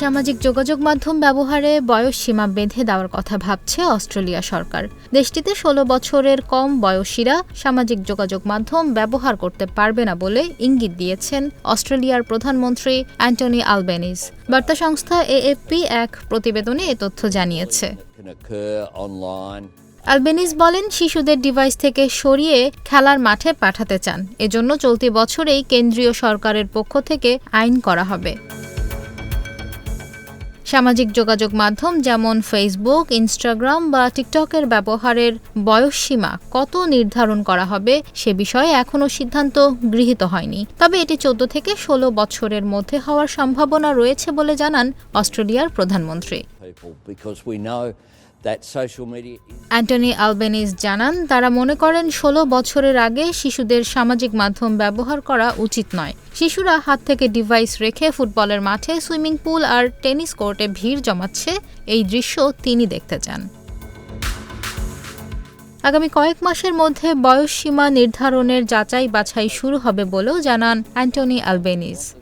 সামাজিক যোগাযোগ মাধ্যম ব্যবহারে বয়স সীমা বেঁধে দেওয়ার কথা ভাবছে অস্ট্রেলিয়া সরকার। দেশটিতে ষোলো বছরের কম বয়সীরা সামাজিক যোগাযোগ মাধ্যম ব্যবহার করতে পারবে না বলে ইঙ্গিত দিয়েছেন অস্ট্রেলিয়ার প্রধানমন্ত্রী অ্যান্টনি আলবেনিজ বার্তা সংস্থা এএফপি এক প্রতিবেদনে এ তথ্য জানিয়েছে. আলবেনিজ বলেন শিশুদের ডিভাইস থেকে সরিয়ে খেলার মাঠে পাঠাতে চান। এজন্য চলতি বছরেই কেন্দ্রীয় সরকারের পক্ষ থেকে আইন করা হবে। সামাজিক যোগাযোগ মাধ্যম যেমন ফেসবুক ইনস্টাগ্রাম বা টিকটকের ব্যবহারের বয়সসীমা কত নির্ধারণ করা হবে সে বিষয়ে এখনও সিদ্ধান্ত গৃহীত হয়নি। তবে এটি চোদ্দ থেকে ষোলো বছরের মধ্যে হওয়ার সম্ভাবনা রয়েছে বলে জানান অস্ট্রেলিয়ার প্রধানমন্ত্রী। People because we know that social media is Anthony Albanese জানান তারা মনে করেন ষোলো বছরের আগে শিশুদের সামাজিক মাধ্যম ব্যবহার করা উচিত নয়। শিশুরা হাত থেকে ডিভাইস রেখে ফুটবলের মাঠে সুইমিং পুল আর টেনিস কোর্টে ভিড় জমাচ্ছে। এই দৃশ্য তিনি দেখতে চান। আগামী কয়েক মাসের মধ্যে বয়স সীমা নির্ধারণের যাচাই বাছাই শুরু হবে বলেও জানান অ্যান্টনি আলবেনিজ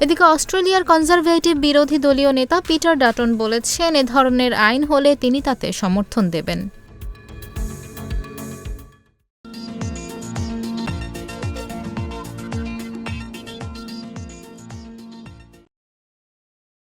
এদিকে অস্ট্রেলিয়ার কনজারভেটিভ বিরোধী দলীয় নেতা পিটার ডাটন বলেছেন, এ ধরনের আইন হলে তিনি তাতে সমর্থন দেবেন।